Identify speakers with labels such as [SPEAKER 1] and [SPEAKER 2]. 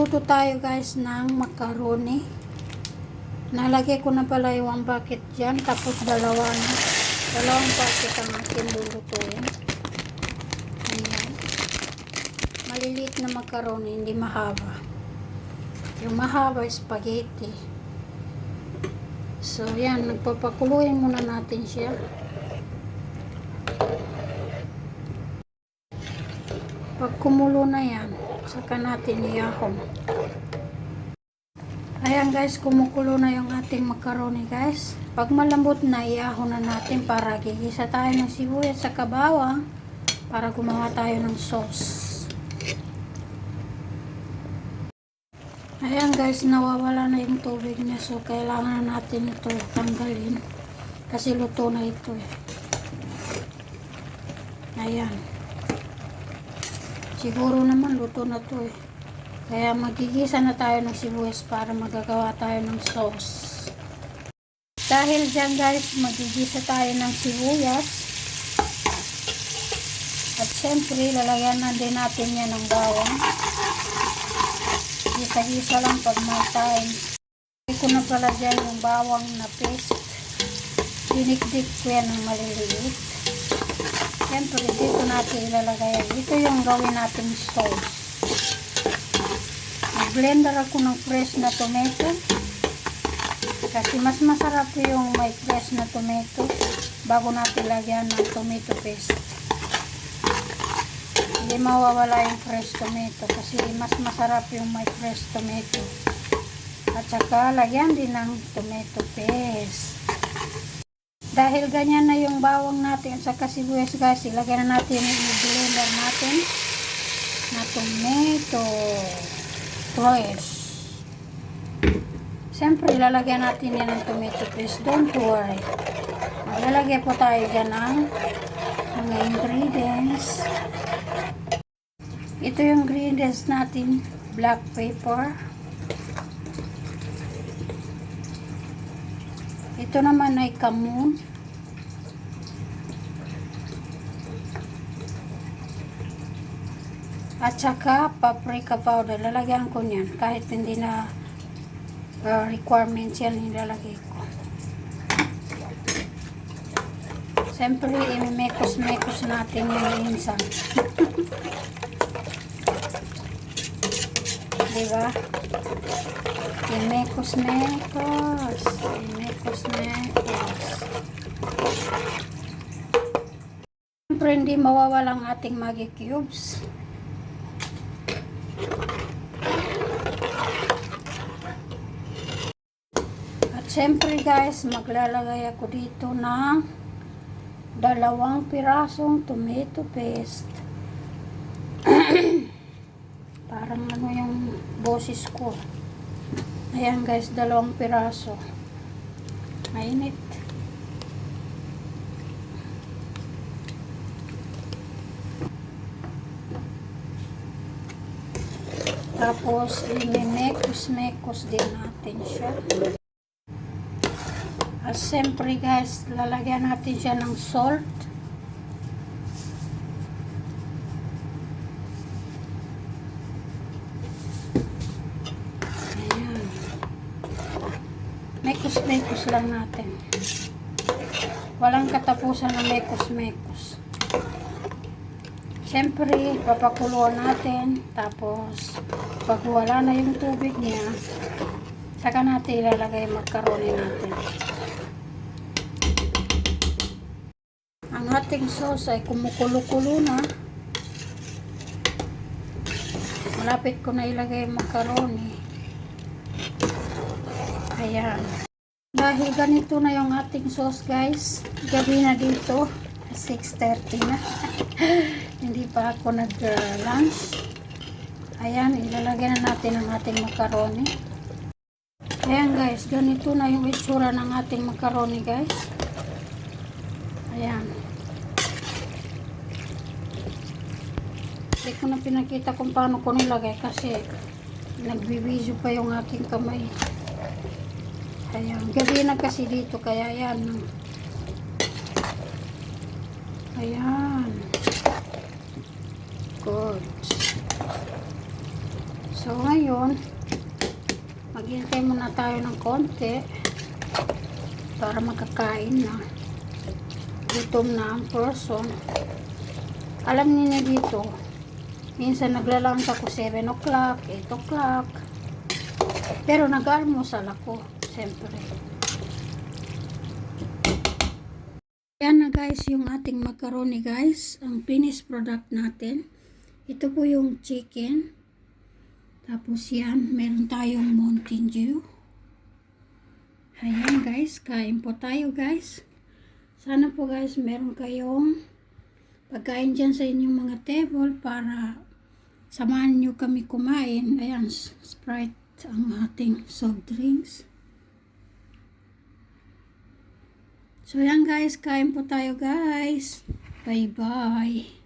[SPEAKER 1] Magluluto tayo guys ng macaroni. Nalagay ko na pala yung bucket dyan. Tapos dalawa na. Dalawang bucket ang akin lulutuin. Ayan. Maliliit na macaroni, hindi mahaba. Yung mahaba spaghetti. So yan, nagpapakuluin muna natin siya. Pag kumulo na yan, saka natin iyahon. Ayan guys, kumukulo na yung ating macaroni guys. Pag malambot na, iyahon na natin para gigisa tayo ng sibuyas sa kabawang para gumawa tayo ng sauce. Ayan guys, nawawala na yung tubig niya so kailangan na natin ito tanggalin kasi luto na ito eh. Ayan. Siguro naman luto na to eh. Kaya magigisa na tayo ng sibuyas para magagawa tayo ng sauce. Dahil dyan guys, magigisa tayo ng sibuyas. At syempre, lalagyan na din natin yan ng bawang. Gisa-gisa lang pag may time. Hindi ko na pala dyan yung bawang na paste. Dinikdik ko yan ng maliliit. Siyempre, dito natin ilalagay. Ito yung gawin natin sauce. Nag-blender ako ng fresh na tomato. Kasi mas masarap yung may fresh na tomato bago natin lagyan ng tomato paste. Hindi mawawala yung fresh tomato kasi mas masarap yung may fresh tomato. At saka lagyan din ng tomato paste. Dahil ganyan na yung bawang natin sa sibuyas guys, ilagay na natin yung blender natin na tomato fresh. Siyempre, ilalagyan natin yan ng tomato paste. Don't worry. Maglalagay po tayo dyan ng mga ingredients. Ito yung ingredients natin. Black pepper. Ito naman ay kamun. At saka paprika powder. Lalagyan ko niyan. Kahit hindi na uh, requirements yan nilalagay ko. Siyempre, imimekos-mekos natin yung minsan. diba? Imekos-mekos. Imekos-mekos. Siyempre, hindi mawawalang ating Maggi Cubes. At syempre guys, maglalagay ako dito ng dalawang pirasong tomato paste. Parang ano yung boses ko. Ayan guys, dalawang piraso. Mainit. Tapos, imimekos-mekos din natin siya. At siyempre guys, lalagyan natin siya ng salt. Ayan. Mekos-mekos lang natin. Walang katapusan ng mekos-mekos. Siyempre, papakuluan natin. Tapos, pag wala na yung tubig niya, saka natin ilalagay macaroni natin. Ang ating sauce ay kumukulo-kulo na. Malapit ko na ilagay yung macaroni. Ayan. Dahil ganito na yung ating sauce guys. Gabi na dito. 6.30 na. Hindi pa ako nag-lunch. Ayan, ilalagay na natin ang ating macaroni. Ayan guys, ganito na yung itsura ng ating macaroni guys. Ayan. Hindi ko na pinakita kung paano ko nilagay kasi nagbibideo pa yung aking kamay. Ayan. Gabi na kasi dito kaya yan. Ayan. Good. So ngayon, maghintay muna tayo ng konti para makakain na. Gutom na ang person. Alam niyo dito, minsan naglalunch ako 7 o'clock, 8 o'clock. Pero nag-almusal ako, siyempre. Yan na guys, yung ating macaroni guys, ang finished product natin. Ito po yung chicken. Tapos yan, meron tayong Mountain Dew. Ayan guys, kain po tayo guys. Sana po guys, meron kayong pagkain dyan sa inyong mga table para samahan nyo kami kumain. Ayan, Sprite ang ating soft drinks. So yan guys, kain po tayo guys. Bye bye.